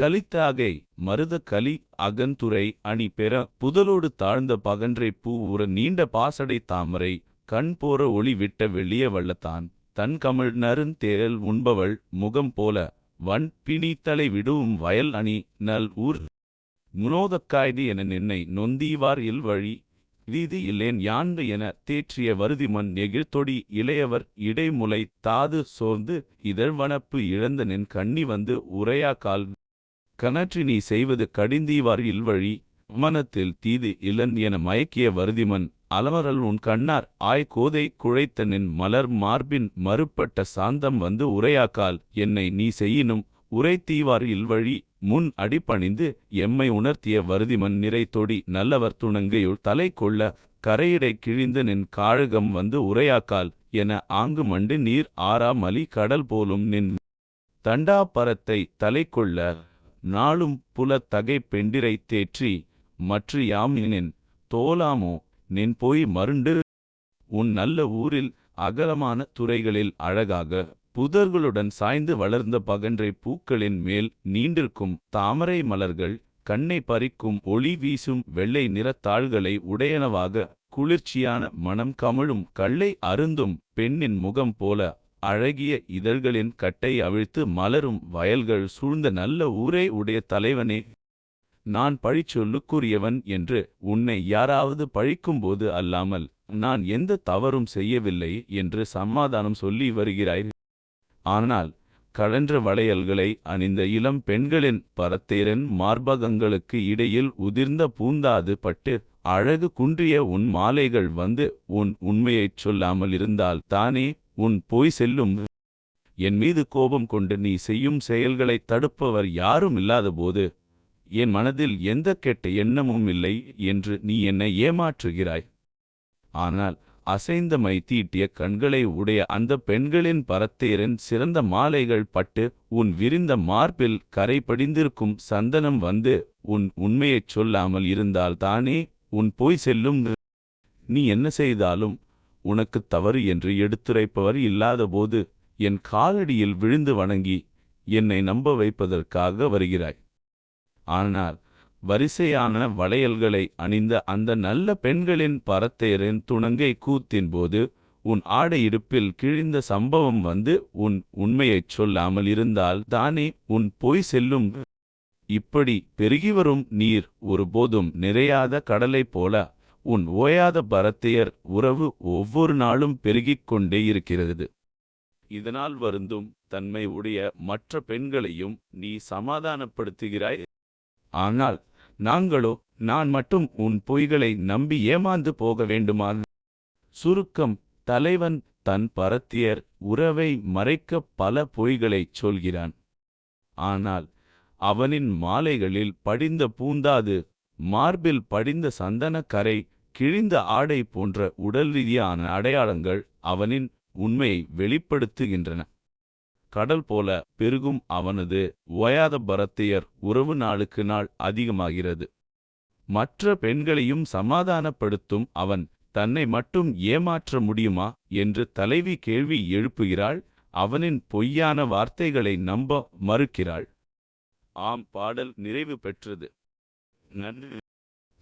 கலித்தாகை மருத கலி அகந்துரை அணி பெற புதலோடு தாழ்ந்த பகன்றை பூ உற நீண்ட பாசடை தாமரை கண் போற ஒளி விட்ட வெளிய வள்ளத்தான். தன் கமிழ் நருந்தேரல் உண்பவள் முகம் போல வன் பிணித்தலை விடுவும் வயல் அணி நல் ஊர். முனோதக்காய்தி என நின்னை நொந்தீவார் இல் வழி வீதி இல்லேன் யாண்டு என தேற்றிய வருதிமன் நெகிழ்த்தொடி இளையவர் இடைமுலை தாது சோர்ந்து இதழ்வனப்பு இழந்த நின் கண்ணி வந்து உரையாக்கால் கனற்றி நீ செய்வது கடிந்தீவார் இல்வழி மனத்தில் தீது இளன் என மயக்கிய வருதிமன் அலமரல் உன் கண்ணார் ஆய் கோதை குழைத்தனின் மலர் மார்பின் மறுப்பட்ட சாந்தம் வந்து உரையாக்கால் என்னை நீ செய்யினும் உரைத்தீவார் இல்வழி முன் அடிப்பணிந்து எம்மை உணர்த்திய வருதிமன் நிறைத்தொடி நல்லவர் துணங்கையுள் தலை கொள்ள கரையிடை கிழிந்து நின் காழகம் வந்து உரையாக்கால் என ஆங்கு மண்டு நீர் ஆறா மலி கடல் போலும் நின் தண்டாபரத்தை தலை கொள்ள. நாளும் புலத் தகை பெண்டிரை தேற்றி மற்று யாம் நின் தோலாமோ நின் போய் மருண்டு? உன் நல்ல ஊரில் அகலமான துறைகளில் அழகாக புதர்களுடன் சாய்ந்து வளர்ந்த பகன்றை பூக்களின் மேல் நீண்டிருக்கும் தாமரை மலர்கள் கண்ணை பறிக்கும் ஒளி வீசும் வெள்ளை நிறத்தாள்களை உடையனவாக குளிர்ச்சியான மனம் கமழும் கள்ளை அருந்தும் பெண்ணின் முகம் போல அழகிய இதழ்களின் கட்டை அவிழ்த்து மலரும் வயல்கள் சூழ்ந்த நல்ல ஊரே உடைய தலைவனே. நான் பழிச்சொல்லுக்குரியவன் என்று உன்னை யாராவது பழிக்கும்போது அல்லாமல் நான் எந்த தவறும் செய்யவில்லை என்று சமாதானம் சொல்லி வருகிறாய். ஆனால் கழன்ற வளையல்களை அணிந்த இளம் பெண்களின் பரத்தேரன் மார்பகங்களுக்கு இடையில் உதிர்ந்த பூந்தாது பட்டு அழகு குன்றிய உன் மாலைகள் வந்து உன் உண்மையைச் சொல்லாமல் இருந்தால் தானே உன் போய் செல்லும். என் மீது கோபம் கொண்டு நீ செய்யும் செயல்களைத் தடுப்பவர் யாரும் இல்லாதபோது என் மனதில் எந்த கெட்ட எண்ணமும் இல்லை என்று நீ என்னை ஏமாற்றுகிறாய். ஆனால் அசைந்த மை தீட்டிய கண்களை உடைய அந்த பெண்களின் பரத்தேரின் சிறந்த மாலைகள் பட்டு உன் விரிந்த மார்பில் கரை படிந்திருக்கும் சந்தனம் வந்து உன் உண்மையைச் சொல்லாமல் இருந்தால் தானே உன் போய் செல்லும். நீ என்ன செய்தாலும் உனக்குத் தவறு என்று எடுத்துரைப்பவர் இல்லாதபோது என் காலடியில் விழுந்து வணங்கி என்னை நம்ப வைப்பதற்காக வருகிறாய். ஆனால் வரிசையான வளையல்களை அணிந்த அந்த நல்ல பெண்களின் பரத்தேரின் துணங்கை கூத்தின்போது உன் ஆடை இடுப்பில் கிழிந்த சம்பவம் வந்து உன் உண்மையைச் சொல்லாமல் இருந்தால் தானே உன் போய் செல்லும். இப்படி பெருகிவரும் நீர் ஒருபோதும் நிறையாத கடலைப் போல உன் ஓயாத பரத்தையர் உறவு ஒவ்வொரு நாளும் பெருகிக் கொண்டே இருக்கிறது. இதனால் வருந்தும் தன்மை உடைய மற்ற பெண்களையும் நீ சமாதானப்படுத்துகிறாய். ஆனால் நாங்களோ நான் மட்டும் உன் பொய்களை நம்பி ஏமாந்து போக வேண்டுமா சுருக்கம் தலைவன் தன் பரத்தியர் உறவை மறைக்க பல பொய்களைச் சொல்கிறான். ஆனால் அவனின் மாலைகளில் படிந்த பூந்தாது மார்பில் படிந்த சந்தன கரை கிழிந்த ஆடை போன்ற உடல் ரீதியான அடையாளங்கள் அவனின் உண்மையை வெளிப்படுத்துகின்றன. கடல் போல பெருகும் அவனது ஓயாத பரத்தையர் உறவு நாளுக்கு நாள் அதிகமாகிறது. மற்ற பெண்களையும் சமாதானப்படுத்தும் அவன் தன்னை மட்டும் ஏமாற்ற முடியுமா என்று தலைவி கேள்வி எழுப்புகிறாள் அவனின் பொய்யான வார்த்தைகளை நம்ப மறுக்கிறாள். ஆம் பாடல் நிறைவு பெற்றது. நன்றி.